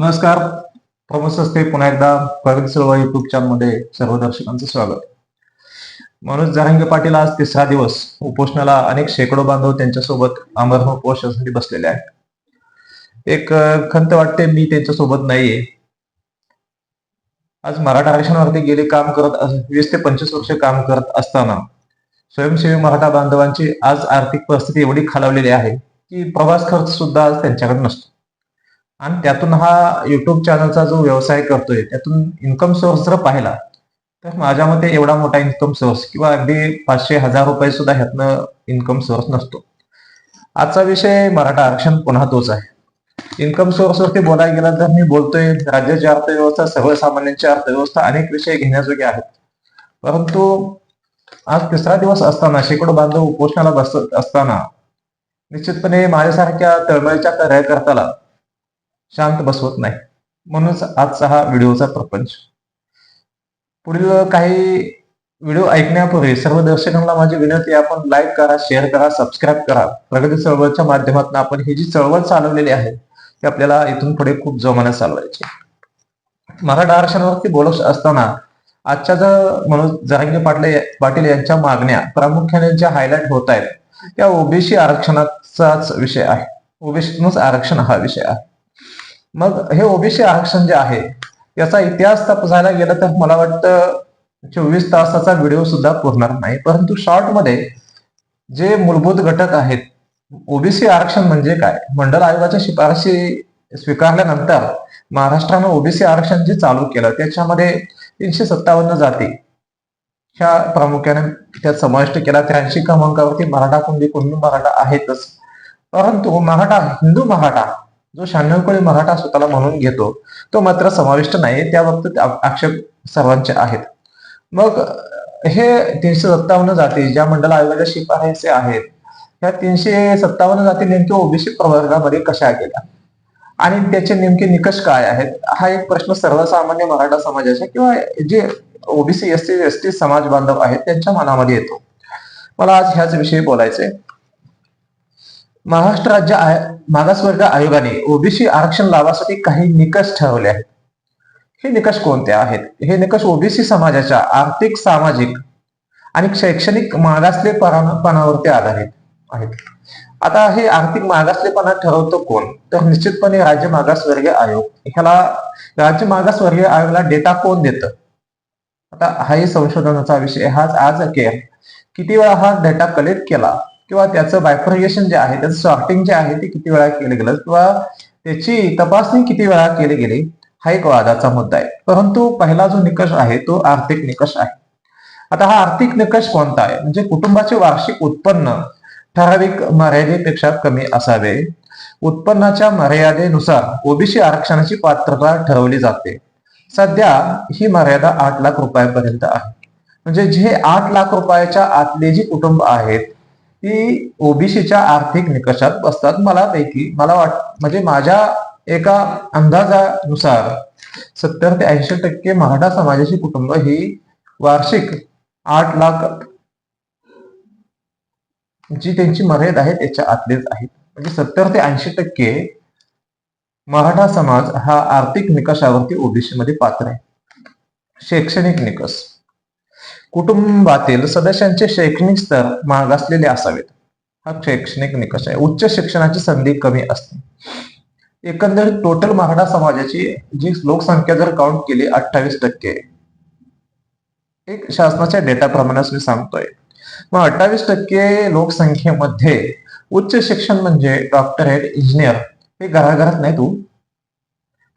नमस्कार. प्रमुख असते पुन्हा एकदा प्रगती चळवळ युट्यूब चॅनलमध्ये सर्व दर्शकांचं स्वागत. मनोज जारंगे पाटील आज तिसरा दिवस. उपोषणाला अनेक शेकडो बांधव त्यांच्यासोबत अमरण उपोषणासाठी बसलेले आहेत. एक खंत वाटते मी त्यांच्यासोबत नाहीये. आज मराठा आरक्षणावरती गेले काम करत अस- वीस ते पंचवीस वर्ष काम करत असताना स्वयंसेवी मराठा बांधवांची आज आर्थिक परिस्थिती एवढी खालावलेली आहे की प्रवास खर्च सुद्धा आज त्यांच्याकडे नसतो. आणि त्यातून हा युट्यूब चॅनलचा जो व्यवसाय करतोय त्यातून इन्कम सोर्स जर पाहिला तर माझ्या मते एवढा मोठा इन्कम सोर्स किंवा अगदी पाचशे हजार रुपये सुद्धा ह्यातनं इन्कम सोर्स नसतो. आजचा विषय मराठा आरक्षण पुन्हा तोच आहे. इन्कम सोर्स वरती बोलायला गेला तर मी बोलतोय राज्याची अर्थव्यवस्था सर्वसामान्यांची अर्थव्यवस्था अनेक विषय घेण्याजोगे आहेत. परंतु आज तिसरा दिवस असताना शेकडो बांधव उपोषणाला बसत असताना निश्चितपणे माझ्यासारख्या तळमळीच्या कार्यकर्त्याला शांत बसवत नाही. म्हणूनच आजचा हा व्हिडिओचा प्रपंच. पुढील काही व्हिडिओ ऐकण्यापूर्वी सर्व दर्शकांना माझी विनंती आपण लाईक करा शेअर करा सबस्क्राईब करा. प्रगती चळवळच्या माध्यमातून आपण ही जी चळवळ चालवलेली आहे ती आपल्याला इथून पुढे खूप जोमाने चालवायची मराठा आरक्षणावरती बोलत असताना आजच्या जर मनोज जरांगे पाटले पाटील यांच्या मागण्या प्रामुख्याने ज्या हायलाइट होत आहेत त्या ओबीसी आरक्षणाचाच विषय आहे. ओबीसीतूनच आरक्षण हा विषय आहे. मग हे ओबीसी आरक्षण जे आहे याचा इतिहास तपासायला गेलं तर मला वाटतं चोवीस तासाचा व्हिडिओ सुद्धा पुरणार नाही. परंतु शॉर्टमध्ये जे मूलभूत घटक आहेत ओबीसी आरक्षण म्हणजे काय? मंडल आयोगाच्या शिफारशी स्वीकारल्यानंतर महाराष्ट्रानं ओबीसी आरक्षण जे चालू केलं त्याच्यामध्ये तीनशे सत्तावन्न जाती ह्या प्रामुख्याने त्यात समाविष्ट केला. त्र्याऐंशी क्रमांकावरती मराठा कुंडी कुणबी मराठा आहेतच. परंतु मराठा हिंदू मराठा जो शहाण्णवकडे मराठा स्वतःला म्हणून घेतो तो मात्र समाविष्ट नाही त्या बाबतीत आक्षेप सर्वांचे आहेत. मग हे तीनशे सत्तावन्न जाती ज्या मंडल आयोगाच्या शिफारसी आहेत ह्या तीनशे सत्तावन्न जाती नेमके ओबीसी प्रवर्गामध्ये कशा गेल्या? आणि त्याचे नेमके निकष काय आहेत? हा एक प्रश्न सर्वसामान्य मराठा समाजाच्या किंवा जे OBC S T S T समाज बांधव आहेत त्यांच्या मनामध्ये येतो. मला आज ह्याच विषयी बोलायचंय. महाराष्ट्र राज्य आय- मागासवर्ग आयोगाने ओबीसी आरक्षण लाभासाठी काही निकष ठरवले आहेत. हे निकष कोणते आहेत? हे निकष ओबीसी समाजाच्या आर्थिक सामाजिक आणि शैक्षणिक मागासलेपणावरती आधारित आहेत. आता हे आर्थिक मागासलेपणा ठरवतो कोण? तर निश्चितपणे राज्य मागासवर्गीय आयोग. ह्याला राज्य मागासवर्गीय आयोगाला डेटा कोण देतं? आता हाही संशोधनाचा विषय हाच आज अखेर किती वेळा हा डेटा कलेक्ट केला? किंवा त्याचं बायफर्गेशन जे आहे त्याचं सॉर्टिंग जे आहे ते किती वेळा केलं गेलं? किंवा त्याची तपासणी किती वेळा केली गेली? हा एक वादाचा मुद्दा आहे. परंतु पहिला जो निकष आहे तो आर्थिक निकष आहे. आता हा आर्थिक निकष कोणता आहे? म्हणजे कुटुंबाचे वार्षिक उत्पन्न ठराविक मर्यादेपेक्षा कमी असावे. उत्पन्नाच्या मर्यादेनुसार ओबीसी आरक्षणाची पात्रता ठरवली जाते. सध्या ही मर्यादा आठ लाख रुपयापर्यंत आहे. म्हणजे जे आठ लाख रुपयाच्या आतले जी कुटुंब आहेत ती ओबीसीच्या आर्थिक निकषात बसतात. मला पैकी मला वाट म्हणजे माझ्या एका अंदाजानुसार सत्तर ते ऐंशी टक्के मराठा समाजाची कुटुंब ही वार्षिक आठ लाख जी त्यांची मर्यादा आहे त्याच्या आतलेच आहेत. म्हणजे सत्तर ते ऐंशी टक्के मराठा समाज हा आर्थिक निकषावरती ओबीसी मध्ये पात्र आहे. शैक्षणिक निकष. कुटुंबातील सदस्यांचे शैक्षणिक स्तर मागासलेले असावेत. हा शैक्षणिक निकष आहे. उच्च शिक्षणाची संधी कमी असते. एकंदरीत टोटल मराठा समाजाची जी लोकसंख्या जर काउंट केली अठ्ठावीस टक्के. एक शासनाच्या डेटाप्रमाणे मी सांगतोय. मग अठ्ठावीस टक्के लोकसंख्येमध्ये उच्च शिक्षण म्हणजे डॉक्टरेट इंजिनियर हे घराघरात नाही तू हो.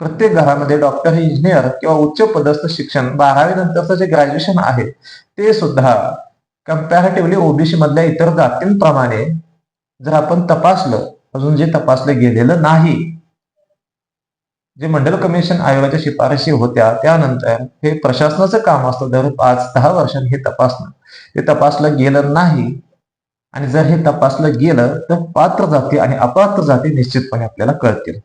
प्रत्येक घरामध्ये डॉक्टर इंजिनियर किंवा उच्च पदस्थ शिक्षण बारावी नंतरचं जे ग्रॅज्युएशन आहे ते सुद्धा कम्पॅरेटिव्हली ओबीसी मधल्या इतर जातींप्रमाणे जर आपण तपासलं अजून जे तपासलं गेलेलं नाही जे मंडल कमिशन आयोगाच्या शिफारशी होत्या त्यानंतर हे प्रशासनाचं काम असतं दर पाच दहा वर्षांनी हे तपासणं. ते तपासलं गेलं नाही आणि जर हे तपासलं गेलं तर पात्र जाती आणि अपात्र जाती निश्चितपणे आपल्याला कळतील.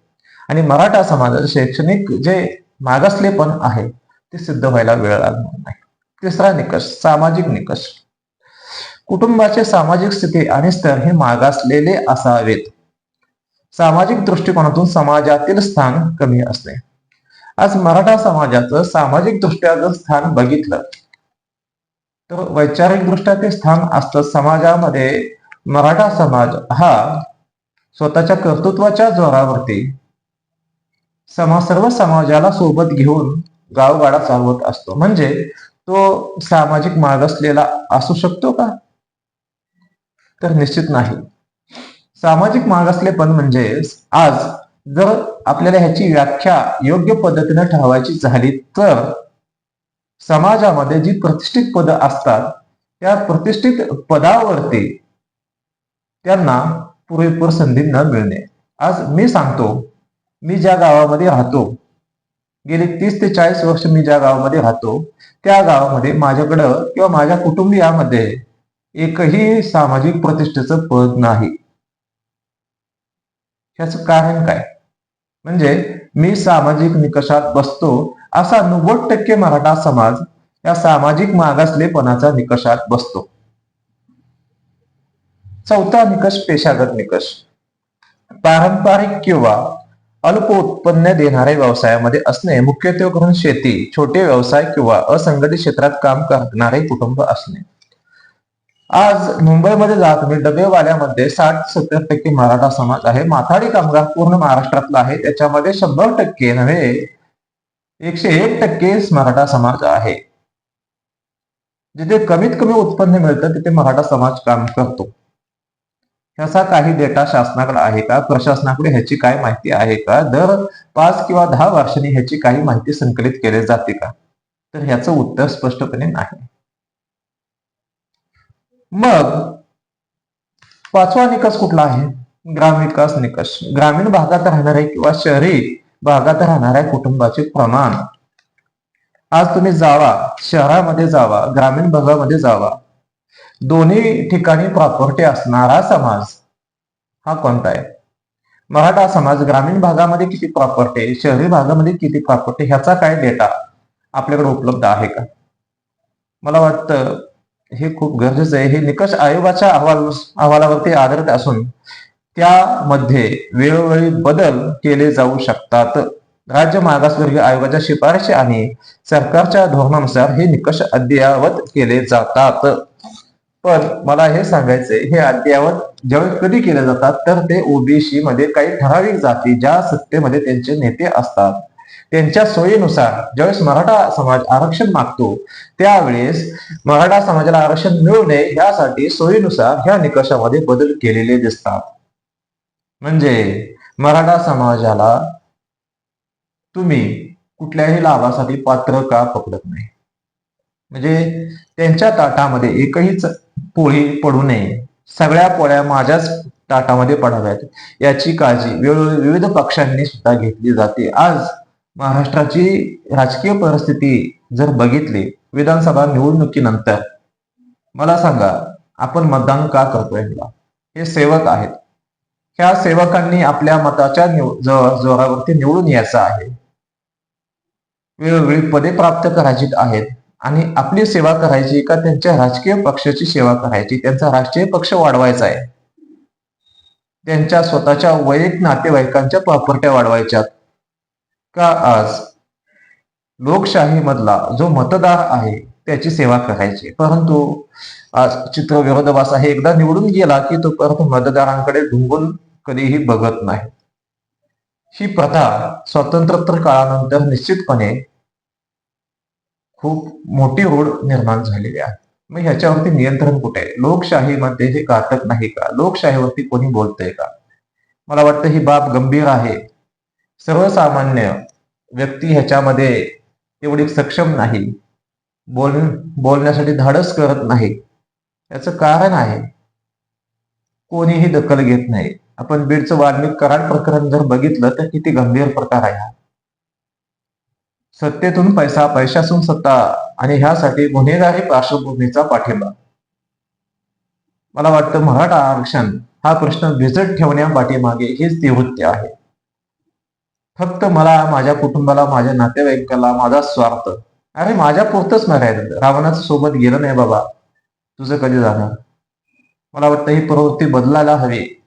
आणि मराठा समाजात शैक्षणिक जे मागासलेपण आहे ते सिद्ध व्हायला वेळ लागणार नाही. तिसरा निकष सामाजिक निकष. कुटुंबाचे सामाजिक स्थिती आणि स्तर हे मागासलेले असावेत. सामाजिक दृष्टिकोनातून समाजातील स्थान कमी असते. आज मराठा समाजाचं सामाजिक दृष्ट्या जर स्थान बघितलं तर वैचारिक दृष्ट्या ते स्थान असतं. समाजामध्ये मराठा समाज हा स्वतःच्या कर्तृत्वाच्या जोरावरती समा सर्व समाजाला सोबत घेऊन गावगाडा चालवत असतो. म्हणजे तो सामाजिक मागासलेला असू शकतो का? तर निश्चित नाही. सामाजिक मागासलेपण म्हणजे आज जर आपल्याला ह्याची व्याख्या योग्य पद्धतीने ठरवायची झाली तर समाजामध्ये जी प्रतिष्ठित पद असतात त्या प्रतिष्ठित पदावरती त्यांना पुरेपूर संधी न मिळणे. आज मी सांगतो मी ज्या गावामध्ये राहतो गेली तीस ते चाळीस वर्ष मी ज्या गावामध्ये राहतो त्या गावामध्ये माझ्याकडं किंवा माझ्या कुटुंबियामध्ये एकही सामाजिक प्रतिष्ठेचं पद नाही. ह्याचं कारण काय? म्हणजे मी सामाजिक निकषात बसतो असा नव्वद टक्के मराठा समाज या सामाजिक मागासलेपणाचा निकषात बसतो. चौथा निकष पेशागत निकष. पारंपरिक किंवा अल्प उत्पन्न देणाऱ्या व्यवसायामध्ये असणे मुख्यत्वे करून शेती छोटे व्यवसाय किंवा असंघटित क्षेत्रात काम करणारे कुटुंब असणे. आज मुंबईमध्ये जा तुम्ही डबेवाल्यामध्ये साठ सत्तर टक्के मराठा समाज आहे. माथाडी कामगार पूर्ण महाराष्ट्रातला आहे. त्याच्यामध्ये शंभर टक्के नव्हे एकशे एक टक्के मराठा समाज आहे. जिथे कमीत कमी उत्पन्न मिळतं तिथे मराठा समाज काम करतो. ह्याचा काही डेटा शासनाकडे आहे का? प्रशासनाकडे ह्याची काय माहिती आहे का? दर पाच किंवा दहा वर्षांनी ह्याची काही माहिती संकलित केली जाते का? तर ह्याचं उत्तर स्पष्टपणे नाही. मग पाचवा निकष कुठला आहे? ग्रामविकास निकष. ग्रामीण भागात राहणाऱ्या किंवा शहरी भागात राहणाऱ्या कुटुंबाचे प्रमाण. आज तुम्ही जावा शहरामध्ये जावा ग्रामीण भागामध्ये जावा. दोन्ही ठिकाणी प्रॉपर्टी असणारा समाज हा कोणता आहे? मराठा समाज ग्रामीण भागामध्ये किती प्रॉपर्टी आहे? शहरी भागामध्ये किती प्रॉपर्टी ह्याचा काय डेटा आपल्याकडे उपलब्ध आहे का? मला वाटतं हे खूप गरजेचं आहे. हे निकष आयोगाच्या अहवाल अहवालावरती आधारित असून त्यामध्ये वेळोवेळी बदल केले जाऊ शकतात. राज्य मागासवर्गीय आयोगाच्या शिफारशी आणि सरकारच्या धोरणानुसार हे निकष अद्ययावत केले जातात. पण मला हे सांगायचंय हे अद्ययावत ज्यावेळेस कधी केले जातात तर ते ओबीसी मध्ये काही ठराविक जाती ज्या सत्तेमध्ये त्यांचे नेते असतात. त्यांच्या सोयीनुसार ज्यावेळेस मराठा समाज आरक्षण मागतो त्यावेळेस मराठा समाजाला आरक्षण मिळू नये यासाठी सोयीनुसार ह्या निकषामध्ये बदल केलेले दिसतात. म्हणजे मराठा समाजाला तुम्ही कुठल्याही लाभासाठी पात्र का पकडत नाही? म्हणजे त्यांच्या ताटामध्ये एकहीच पोळी पडू नये. सगळ्या पोळ्या माझ्याच ताटामध्ये पडाव्यात. याची काळजी वेळोवेळी विविध पक्षांनी सुद्धा घेतली जाते. आज महाराष्ट्राची राजकीय परिस्थिती जर बघितली विधानसभा निवडणुकीनंतर मला सांगा आपण मतदान का करतोय हे सेवक आहेत. ह्या सेवकांनी आपल्या मताच्या जोरावरती निवडून यायचं आहे. वेळोवेळी पदे प्राप्त करायची आहेत. आणि आपली सेवा करायची का त्यांच्या राजकीय पक्षाची सेवा करायची? त्यांचा राष्ट्रीय पक्ष वाढवायचा आहे. त्यांच्या स्वतःच्या वैयक्तिक नातेवाईकांच्या प्रॉपर्ट्या वाढवायच्यात. का आज लोकशाहीमधला जो मतदार आहे त्याची सेवा करायची? परंतु आज चित्र विरोधाभास आहे. एकदा निवडून गेला की तो परत मतदारांकडे ढुंगून कधीही बघत नाही. ही प्रथा स्वातंत्र्योत्तर काळानंतर निश्चितपणे खूप मोठी ओढ निर्माण झालेली आहे. मग ह्याच्यावरती नियंत्रण कुठे आहे? लोकशाहीमध्ये हे घातक नाही का? लोकशाहीवरती कोणी बोलतंय का? मला वाटतं ही बाब गंभीर आहे. सर्वसामान्य व्यक्ती ह्याच्यामध्ये एवढी सक्षम नाही. बोल बोलण्यासाठी धाडस करत नाही. याचं कारण आहे. कोणीही दखल घेत नाही. आपण बीडचं वाल्मिक कराड प्रकरण जर बघितलं तर किती गंभीर प्रकार आहे सत्तेतून पैसा पैशातून सत्ता आणि ह्यासाठी गुन्हेगारी पार्श्वभूमीचा पाठिंबा. मला वाटतं मराठा आरक्षण हा प्रश्न भिजत ठेवण्यापाठीमागे हीच निवृत्ती आहे. फक्त मला माझ्या कुटुंबाला माझ्या नातेवाईकाला माझा स्वार्थ. अरे माझ्या पुरतच मरायचं रावणाचं सोबत गेलं नाही बाबा. तुझं कधी जाणार? मला वाटतं ही प्रवृत्ती बदलायला हवी.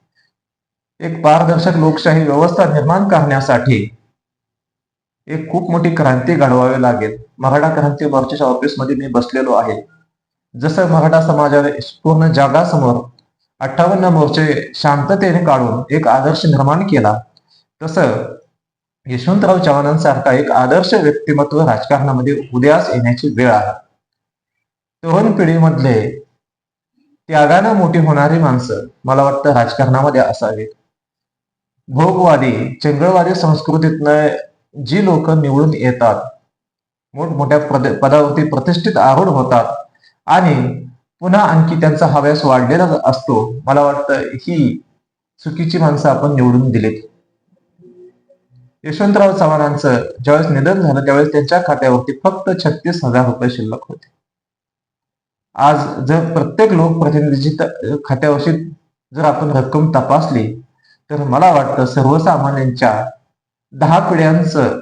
एक पारदर्शक लोकशाही व्यवस्था निर्माण करण्यासाठी एक खूप मोठी क्रांती घडवावी लागेल. मराठा क्रांती मोर्चाच्या ऑफिसमध्ये मी बसलेलो आहे. जसं मराठा समाजाने पूर्ण जगासमोर अठ्ठावन्न मोर्चे शांततेने काढून एक आदर्श निर्माण केला तसं यशवंतराव चव्हाणांसारखा एक आदर्श व्यक्तिमत्व राजकारणामध्ये उदयास येण्याची वेळ आहे तरुण पिढीमधले त्यागानं मोठी होणारी माणसं मला वाटतं राजकारणामध्ये असावीत. भोगवादी चंगळवादी संस्कृतीतनं जी लोक निवडून येतात मोठमोठ्या पदावरती प्रतिष्ठित आरूढ होतात आणि पुन्हा आणखी त्यांचा हव्यास वाढलेला असतो मला वाटतं ही चुकीची माणसं आपण निवडून दिलीत. यशवंतराव चव्हाणांचं ज्यावेळेस निधन झालं त्यावेळेस त्यांच्या खात्यावरती फक्त छत्तीस हजार रुपये शिल्लक होते. आज जर प्रत्येक लोकप्रतिनिधीची खात्यावरची जर आपण रक्कम तपासली तर मला वाटतं सर्वसामान्यांच्या दहा पिढ्यांचं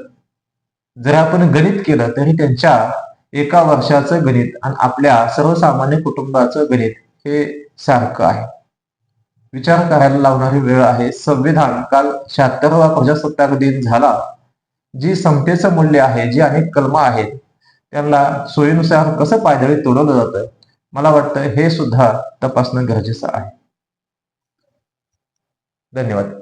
जर आपण गणित केलं तरी त्यांच्या एका वर्षाचं गणित आणि आपल्या सर्वसामान्य कुटुंबाचं गणित हे सारखं आहे. विचार करायला लावणारी वेळ आहे. संविधान काल शहात्तरवा प्रजासत्ताक दिन झाला. जी समतेचं मूल्य आहे जी अनेक कलमा आहेत त्यांना सोयीनुसार कसं पायदळी तोडवलं जातं मला वाटतं हे सुद्धा तपासणं गरजेचं आहे. धन्यवाद.